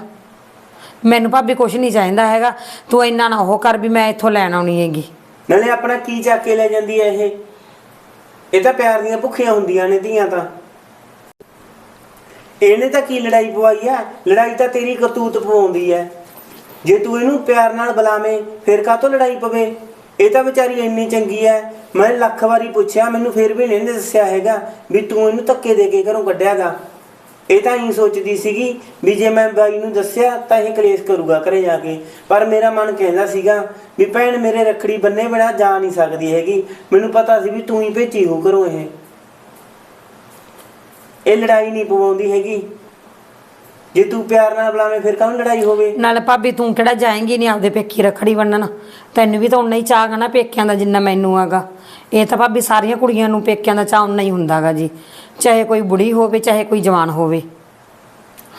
A: ਮੈਨੂੰ ਭਾਬੀ ਕੁਝ ਨਹੀਂ ਚਾਹੀਦਾ ਹੈਗਾ। ਤੂੰ ਇੰਨਾ ਨਾ ਉਹ ਕਰ ਵੀ ਮੈਂ ਇੱਥੋਂ ਲੈਣ ਆਉਣੀ ਹੈਗੀ।
D: ਨਾਲੇ ਆਪਣਾ ਕੀ ਚੱਕ ਕੇ ਲੈ ਜਾਂਦੀ ਐ ਇਹ? ਇਹ ਤਾਂ ਪਿਆਰ ਦੀਆਂ ਭੁੱਖੀਆਂ ਹੁੰਦੀਆਂ ਨੇ ਧੀਆਂ ਤਾਂ। ਇਹਨੇ ਤਾਂ ਕੀ ਲੜਾਈ ਪਵਾਈ ਆ ਲੜਾਈ ਤਾਂ ਤੇਰੀ ਕਰਤੂਤ ਪਵਾਉਂਦੀ ਐ। ਜੇ ਤੂੰ ਇਹਨੂੰ ਪਿਆਰ ਨਾਲ ਬੁਲਾਵੇਂ, ਫਿਰ ਕਾਹਤੋਂ ਲੜਾਈ ਪਵੇ? ਇਹ ਤਾਂ ਵਿਚਾਰੀ ਇੰਨੀ ਚੰਗੀ ਐ। ਮੈਂ ਲੱਖ ਵਾਰੀ ਪੁੱਛਿਆ, ਮੈਨੂੰ ਫਿਰ ਵੀ ਨਹੀਂ ਇਹਨੇ ਦੱਸਿਆ ਹੈਗਾ ਵੀ ਤੂੰ ਇਹਨੂੰ ਧੱਕੇ ਦੇ ਕੇ ਘਰੋਂ ਕੱਢਿਆਗਾ ਇਹ ਤਾਂ ਹੀ ਸੋਚਦੀ ਸੀਗੀ ਵੀ ਜੇ ਮੈਂ ਬਾਈ ਨੂੰ ਦੱਸਿਆ ਤਾਂ ਇਹ ਕਲੇਸ਼ ਕਰੂਗਾ ਘਰੇ ਜਾ ਕੇ। ਪਰ ਮੇਰਾ ਮਨ ਕਹਿੰਦਾ ਸੀਗਾ ਵੀ ਭੈਣ ਮੇਰੇ ਰੱਖੜੀ ਬੰਨੇ ਬਿਨਾ ਜਾ ਨਹੀਂ ਸਕਦੀ ਹੈਗੀ। ਮੈਨੂੰ ਪਤਾ ਸੀ ਵੀ ਤੂੰ ਹੀ ਭੇਜੀ ਹੋ ਘਰੋਂ ਇਹ। ਇਹ ਲੜਾਈ ਨਹੀਂ ਪਵਾਉਂਦੀ ਹੈਗੀ। ਜੇ ਤੂੰ ਪਿਆਰ ਨਾਲ ਬੁਲਾਵੇਂ ਫਿਰ ਕਾਹਨੂੰ ਲੜਾਈ ਹੋਵੇ?
A: ਨਾਲੇ ਭਾਬੀ ਤੂੰ ਕਿਹੜਾ ਜਾਏਂਗੀ ਨਹੀਂ ਆਪਦੇ ਪੇਕੀ ਰੱਖੜੀ ਬੰਨਣ? ਤੈਨੂੰ ਵੀ ਤਾਂ ਉਨਾ ਹੀ ਚਾਹ ਨਾ ਪੇਕਿਆਂ ਦਾ ਜਿੰਨਾ ਮੈਨੂੰ ਆਗਾ ਇਹ ਤਾਂ ਭਾਬੀ ਸਾਰੀਆਂ ਕੁੜੀਆਂ ਨੂੰ ਪੇਕਿਆਂ ਦਾ ਚਾਹ ਉਨਾ ਹੀ ਹੁੰਦਾਗਾ ਜੀ। ਚਾਹੇ ਕੋਈ ਬੁੜੀ ਹੋਵੇ ਚਾਹੇ ਕੋਈ ਜਵਾਨ ਹੋਵੇ।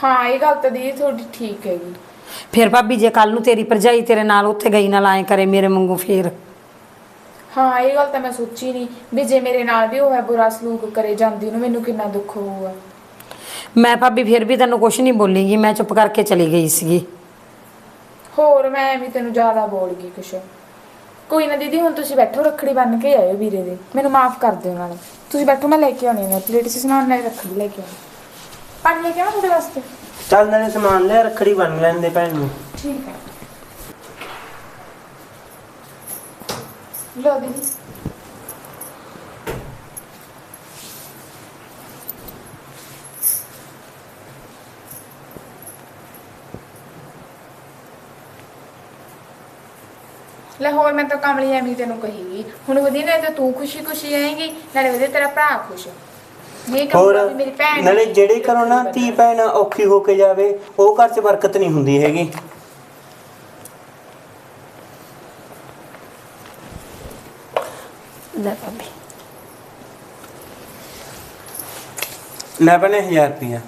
B: ਹਾਂ ਇਹ ਗੱਲ ਤਾਂ ਦੀ ਤੁਹਾਡੀ ਠੀਕ ਹੈਗੀ।
A: ਫਿਰ ਭਾਬੀ ਜੇ ਕੱਲ ਨੂੰ ਤੇਰੀ ਭਰਜਾਈ ਤੇਰੇ ਨਾਲ ਉੱਥੇ ਗਈ ਨਾਲ ਆਏ ਕਰੇ ਮੇਰੇ ਵਾਂਗੂ ਫੇਰ?
B: ਹਾਂ ਇਹ ਗੱਲ ਤਾਂ ਮੈਂ ਸੋਚੀ ਨਹੀਂ ਵੀ ਜੇ ਮੇਰੇ ਨਾਲ ਵੀ ਉਹ ਹੈ ਬੁਰਾ ਸਲੂਕ ਕਰੇ ਜਾਂਦੀ ਨੂੰ ਮੈਨੂੰ ਕਿੰਨਾ ਦੁੱਖ ਹੋਊਗਾ।
A: ਮੈਂ ਭਾਬੀ ਫਿਰ ਵੀ ਤੈਨੂੰ ਕੁਝ ਨਹੀਂ ਬੋਲੀਗੀ ਮੈਂ ਚੁੱਪ ਕਰਕੇ ਚਲੀ ਗਈ ਸੀਗੀ।
B: ਹੋਰ ਮੈਂ ਵੀ ਤੈਨੂੰ ਜ਼ਿਆਦਾ ਬੋਲ ਗਈ ਕੁਛ। ਕੋਈ ਨਾ ਦੀਦੀ ਹੁਣ ਤੁਸੀਂ ਬੈਠੋ ਰੱਖੜੀ ਬੰਨ ਕੇ ਆਇਓ ਵੀਰੇ ਦੇ। ਮੈਨੂੰ ਮਾਫ ਕਰ ਦਿਓ ਨਾਲ। ਤੁਸੀਂ ਬੈਠੋ ਮੈਂ ਲੈ ਕੇ ਆਉਣੀ ਹੈ ਪਲੇਟ ਸਿਸ ਨਾਲ ਨਾਲ ਰੱਖੜੀ ਲੈ ਕੇ ਆਉਣੀ। ਪਾਣੀ ਲੈ ਕੇ ਆਵਾਂ ਤੁਹਾਡੇ ਵਾਸਤੇ?
D: ਚੱਲ ਨਾਲੇ ਸਮਾਨ ਲੈ ਰੱਖੜੀ ਬੰਨ ਲੈਣ ਦੇ ਭੈਣ ਨੂੰ।
B: ਠੀਕ ਹੈ ਲੋ ਦੀਦੀ। ਲੈ ਹੋਰ ਮੈਂ ਤਾਂ ਕਮਲੀ ਐਵੇਂ ਤੈਨੂੰ ਕਹੀਗੀ ਹੁਣ ਵਧੀਆ ਨਾਲੇ ਤਾਂ ਤੂੰ ਖੁਸ਼ੀ ਖੁਸ਼ੀ ਆਏਂਗੀ ਨਾਲੇ ਵਧੀਆ ਤੇਰਾ ਭਰਾ ਖੁਸ਼। ਨਹੀਂ
D: ਹੋਰ
B: ਕਹੂਗਾ ਵੀ ਮੇਰੀ ਭੈਣ
D: ਨਾਲੇ ਜਿਹੜੇ ਘਰੋਂ ਨਾ ਧੀ ਭੈਣ ਔਖੀ ਹੋ ਕੇ ਜਾਵੇ ਉਹ ਘਰ 'ਚ ਬਰਕਤ ਨਹੀਂ ਹੁੰਦੀ ਹੈਗੀ।
A: ਲੈ ਭਾਬੀ।
D: ਲੈ ਭੈਣੇ 1000 ਰੁਪਇਆ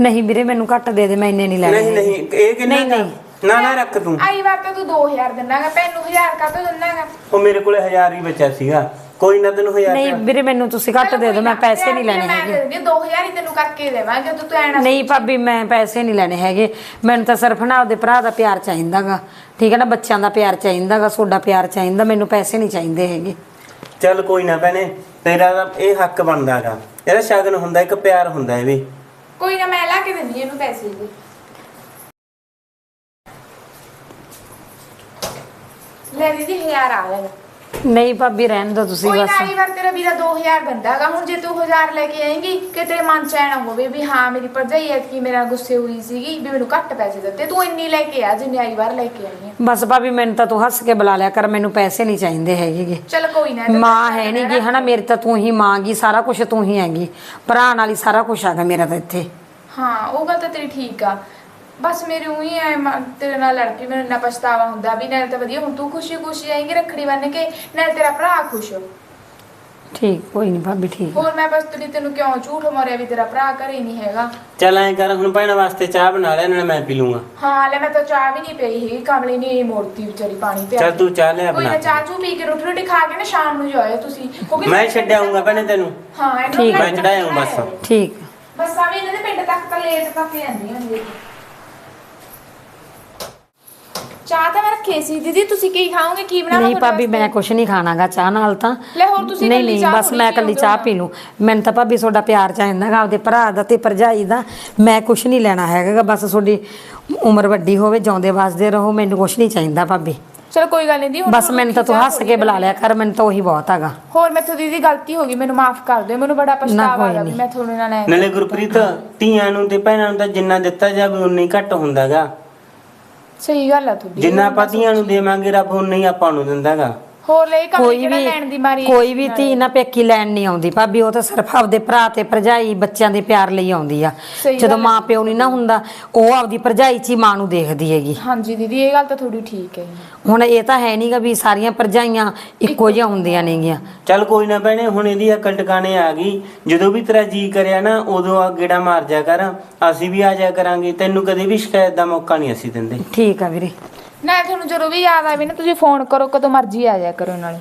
A: ਨਹੀਂ ਵੀਰੇ ਮੈਨੂੰ ਘੱਟ ਦੇ ਦੇ ਮੈਂ ਇੰਨੇ ਨਹੀਂ ਲੈਣੇ
D: ਨਹੀਂ ਨਹੀਂ ਇਹ ਕਿੰਨਾ
A: ਨਹੀਂ? ਨਹੀਂ।
D: ਨਾ ਨਾ ਰੱਖ ਤੂੰ।
B: ਆਈ ਵਾਰ ਤਾਂ ਤੂੰ 2000 ਦਿੰਨਾਗਾ ਭੈਣ ਨੂੰ 1000 ਕਾਹਤੋਂ ਦਿੰਨਾਗਾ
D: ਉਹ ਮੇਰੇ ਕੋਲੇ 1000 ਹੀ ਬਚਿਆ ਸੀਗਾ। ਕੋਈ ਨਾ ਤੈਨੂੰ 1000
A: ਨਹੀਂ ਵੀਰੇ ਮੈਨੂੰ ਤੁਸੀਂ ਘੱਟ ਦੇ ਦਿਓ ਮੈਂ ਪੈਸੇ ਨਹੀਂ ਲੈਣੇ ਹੈਗੇ।
B: ਮੈਂ 2000 ਹੀ ਤੈਨੂੰ ਕਰਕੇ ਦੇਵਾਂਗੇ ਤੂੰ ਤੂੰ ਐਣਾ
A: ਨਹੀਂ ਭਾਬੀ ਮੈਂ ਪੈਸੇ ਨਹੀਂ ਲੈਣੇ ਹੈਗੇ। ਮੈਨੂੰ ਤਾਂ ਸਿਰਫ ਨਾ ਆਪਦੇ ਭਰਾ ਦਾ ਪਿਆਰ ਚਾਹੀਦਾਗਾ। ਠੀਕ ਹੈ ਨਾ ਬੱਚਿਆਂ ਦਾ ਪਿਆਰ ਚਾਹੀਦਾਗਾ ਤੁਹਾਡਾ ਪਿਆਰ ਚਾਹੀਦਾ ਮੈਨੂੰ ਪੈਸੇ ਨਹੀਂ ਚਾਹੀਦੇ ਹੈਗੇ।
D: ਚੱਲ ਕੋਈ ਨਾ ਭੈਣੇ ਤੇਰਾ ਤਾਂ ਇਹ ਹੱਕ ਬਣਦਾਗਾ। ਇਹਦਾ ਸ਼ਗਨ ਹੁੰਦਾ ਇੱਕ ਪਿਆਰ ਹੁੰਦਾ ਇਹ ਵੀ।
B: ਕੋਈ ਨਾ ਮੈਂ ਲਾ ਕੇ ਦਿੰਦੀ ਇਹਨੂੰ ਪੈਸੇ ਦੇ। ਲੈ ਦੀਦੀ 1000 ਆ ਗਿਆ
A: ਨਹੀਂ ਭਾਬੀ ਰਹਿਣ ਦਿਓ ਤੁਸੀਂ
B: ਕੋਈ ਨਾ
A: ਬਸ।
B: ਆਈ ਵਾਰ ਤੇਰਾ ਵੀਰਾ 2000 ਬੰਦਾਗਾ। ਹੁਣ ਜੇ ਤੂੰ 1000 ਲੈ ਕੇ ਆਏਂਗੀ ਕਿ ਤੇਰੇ ਮਨ ਚ ਹੋਵੇ ਵੀ ਹਾਂ ਮੇਰੀ ਭਰਜਾਈ ਐਤਕੀ ਮੇਰਾ ਗੁੱਸੇ ਹੋਈ ਸੀਗੀ ਵੀ ਮੈਨੂੰ ਘੱਟ ਪੈਸੇ ਦਿੱਤੇ। ਤੂੰ ਇੰਨੀ ਲੈ ਕੇ ਆ ਜਿੰਨੀ ਆਈ ਵਾਰ ਲੈ ਕੇ ਆਈ ਹੈ
A: ਬਸ ਭਾਬੀ ਮੈਨੂੰ ਤਾਂ ਤੂੰ ਹੱਸ ਕੇ ਬੁਲਾ ਲਿਆ ਕਰ ਮੈਨੂੰ ਪੈਸੇ ਨਹੀਂ ਚਾਹੀਦੇ ਹੈਗੇ
B: ਚਲ ਕੋਈ ਨਾ ਇਹ ਤਾਂ
A: ਮਾਂ ਹੈ ਨਹੀਂ ਗੀ ਹਨਾ ਮੇਰੇ ਤਾਂ ਤੂੰ ਹੀ ਮਾਂ ਗੀ ਸਾਰਾ ਕੁਝ ਤੂੰ ਹੀ ਹੈਗੀ। ਭਰਾ ਨਾਲ ਹੀ ਸਾਰਾ ਕੁਝ ਹੈਗਾ ਮੇਰਾ ਤਾਂ ਇੱਥੇ।
B: ਹਾਂ ਉਹ ਗੱਲ ਤਾਂ ਤੇਰੀ ਠੀਕ ਆ। ਬਸ ਮੇਰੇ ਉਹੀ ਐ ਮ- ਤੇਰੇ ਨਾਲ ਲੜ ਕੇ ਮੈਨੂੰ ਇੰਨਾ ਪਛਤਾਵਾ ਹੁੰਦਾ ਵੀ ਨਾਲੇ ਤਾਂ ਵਧੀਆ ਹੁਣ ਤੂੰ ਖੁਸ਼ੀ ਖੁਸ਼ੀ ਆਏਂਗੀ ਰੱਖੜੀ ਬੰਨ ਕੇ ਨਾਲੇ ਤੇਰਾ ਭਰਾ ਖੁਸ਼ ਹੋ।
A: ਠੀਕ ਕੋਈ ਨਹੀਂ ਭਾਬੀ ਠੀਕ।
B: ਹੋਰ ਮੈਂ ਬਸ ਤੇਰੀ ਤੈਨੂੰ ਕਿਉਂ ਝੂਠ ਮਾਰਿਆ ਵੀ ਤੇਰਾ ਭਰਾ ਘਰੇ ਨਹੀਂ ਹੈਗਾ?
D: ਚੱਲ ਐਂ ਕਰ ਹੁਣ ਭੈਣ ਵਾਸਤੇ ਚਾਹ ਬਣਾ ਲੈ ਨਾਲੇ ਮੈਂ ਪੀ ਲੂੰਗਾ।
B: ਹਾਂ ਲੈ ਮੈਂ ਤਾਂ ਚਾਹ ਵੀ ਨਹੀਂ ਪਈ ਹੈਗੀ ਕਮਲੀ ਨੇ ਮੋੜਤੀ ਵਿਚਾਰੀ ਪਾਣੀ ਪਿਆ
D: ਚੱਲ ਤੂੰ ਚਾਹ ਲਿਆ
B: ਕੋਈ ਨਾ
D: ਬਣਾ।
B: ਚਾਹ ਚੂ ਪੀ ਕੇ ਰੋਟੀ ਰੋਟੀ ਖਾ ਕੇ ਨਾ ਸ਼ਾਮ ਨੂੰ ਜਾਇਓ ਤੁਸੀਂ। ਕਿਉਂਕਿ
D: ਮੈਂ ਛੱਡ ਆਊਂਗਾ ਭੈਣੇ ਤੈਨੂੰ।
B: ਹਾਂ ਇਹਨੂੰ
A: ਠੀਕ।
D: ਮੈਂ ਚੜਾਇਆ ਹੂੰ ਬਸ।
A: ਠੀਕ।
B: ਬਸ ਆ ਵੀ ਇਹਨਾਂ ਦੇ ਪਿੰਡ ਤੱਕ ਤਾਂ ਲੇਟ ਤੱਕ ਜਾਂਦੀ ਹੁੰਦੀ ਚਾਹ ਤਾਂ ਮੈਂ ਰੱਖੀ ਸੀ। ਦੀਦੀ ਤੁਸੀਂ ਕੀ ਖਾਓਗੇ? ਕੀ ਬਣਾਵਾਂ
A: ਨਹੀਂ ਭਾਬੀ ਮੈਂ ਕੁਝ ਨਹੀਂ ਖਾਣਾਗਾ ਚਾਹ ਨਾਲ ਤਾਂ।
B: ਲੈ ਹੋਰ ਤੁਸੀਂ
A: ਨਹੀਂ ਨਹੀਂ ਬਸ ਮੈਂ ਇਕੱਲੀ ਚਾਹ। ਪੀ ਲੂੰ। ਮੈਨੂੰ ਤਾਂ ਭਾਬੀ ਤੁਹਾਡਾ ਪਿਆਰ ਚਾਹੀਦਾਗਾ ਆਪਦੇ ਭਰਾ ਦਾ ਤੇ ਭਰਜਾਈ ਦਾ। ਮੈਂ ਕੁਝ ਨਹੀਂ ਲੈਣਾ ਹੈਗਾ ਬਸ ਤੁਹਾਡੀ ਉਮਰ ਵੱਡੀ ਹੋਵੇ ਜਿਉਂਦੇ ਵਾਸਦੇ ਰਹੋ ਮੈਨੂੰ ਕੁਝ ਨਹੀਂ ਚਾਹੀਦਾ ਭਾਬੀ।
B: ਚਲੋ ਕੋਈ ਗੱਲ ਨਹੀਂ ਦੀ ਹੁਣ
A: ਬਸ ਮੈਨੂੰ ਤਾਂ ਤੂੰ ਹੱਸ ਕੇ ਬੁਲਾ ਲਿਆ ਕਰ ਮੈਨੂੰ ਤਾਂ ਉਹੀ ਬਹੁਤ ਹੈਗਾ।
B: ਹੋਰ ਮੈਥੋਂ ਦੀਦੀ ਗਲਤੀ ਹੋ ਗਈ ਮੈਨੂੰ ਮਾਫ ਕਰ ਦਿਓ ਮੈਨੂੰ ਬੜਾ ਪਛਤਾਵਾ ਆ। ਮੈਂ ਤੁਹਾਡੇ ਨਾਲ
D: ਨਾਲੇ ਗੁਰਪ੍ਰੀਤ ਧੀਆਂ ਨੂੰ ਤੇ ਭੈਣਾਂ ਨੂੰ ਤਾਂ ਜਿੰਨਾ ਦਿੱਤਾ ਜਾਵੇ ਉਨਾ ਹੀ ਘੱਟ ਹੁੰਦਾਗਾ
B: ਸਹੀ ਗੱਲ ਆ ਤੁਹਾਡੀ।
D: ਜਿੰਨਾ ਪਤੀਆਂ ਨੂੰ ਦੇਵਾਂਗੇ ਰੱਬ ਉਨਾ ਹੀ ਆਪਾਂ ਨੂੰ ਦਿੰਦਾਗਾ।
B: ਹੋਰ ਲਈ ਕੰਮ
A: ਕੋਈ
B: ਕਿਹੜਾ
A: ਵੀ
B: ਲੈਣ ਦੀ ਮਾਰੀ
A: ਕੋਈ ਵੀ ਧੀ ਨਾ ਪੇਕੀ ਲੈਣ ਨਹੀਂ ਆਉਂਦੀ। ਭਾਬੀ ਉਹ ਤਾਂ ਸਿਰਫ ਆਪਦੇ ਭਰਾ ਤੇ ਭਰਜਾਈ ਬੱਚਿਆਂ ਦੇ ਪਿਆਰ ਲਈ ਆਉਂਦੀ ਆ।
B: ਸਹੀ
A: ਜਦੋਂ
B: ਗੱਲ
A: ਮਾਂ ਪਿਓ ਨਹੀਂ ਨਾ ਹੁੰਦਾ ਉਹ ਆਪਦੀ ਭਰਜਾਈ ਚ ਹੀ ਮਾਂ ਨੂੰ ਦੇਖਦੀ ਹੈਗੀ।
B: ਹਾਂਜੀ ਦੀਦੀ ਇਹ ਗੱਲ ਤਾਂ ਤੁਹਾਡੀ ਠੀਕ ਹੈ।
A: ਹੁਣ ਇਹ ਤਾਂ ਹੈ ਨਹੀਂਗਾ ਵੀ ਸਾਰੀਆਂ ਭਰਜਾਈਆਂ ਇੱਕੋ ਜਿਹੀਆਂ ਹੁੰਦੀਆਂ ਨੇਗੀਆਂ।
D: ਚੱਲ ਕੋਈ ਨਾ ਭੈਣੇ ਹੁਣ ਇਹਦੀ ਅਕਲ ਟਿਕਾਣੇ ਆ ਗਈ। ਜਦੋਂ ਵੀ ਤੇਰਾ ਜੀ ਕਰਿਆ ਨਾ ਉਦੋਂ ਆ ਗੇੜਾ ਮਾਰ ਜਾ ਕਰ। ਅਸੀਂ ਵੀ ਆ ਜਾ ਕਰਾਂਗੇ ਤੈਨੂੰ ਕਦੇ ਵੀ ਸ਼ਿਕਾਇਤ ਦਾ ਮੌਕਾ ਨਹੀਂ ਅਸੀਂ ਦਿੰਦੇ।
A: ਠੀਕ ਆ ਵੀਰੇ।
B: ਨਾ ਤੁਹਾਨੂੰ ਜਦੋਂ ਵੀ ਯਾਦ ਆਵੇ ਨਾ, ਤੁਸੀਂ ਫੋਨ ਕਰੋ, ਕਦੋਂ ਮਰਜ਼ੀ ਆ ਜਾਇਆ ਕਰੋ ਨਾਲੇ।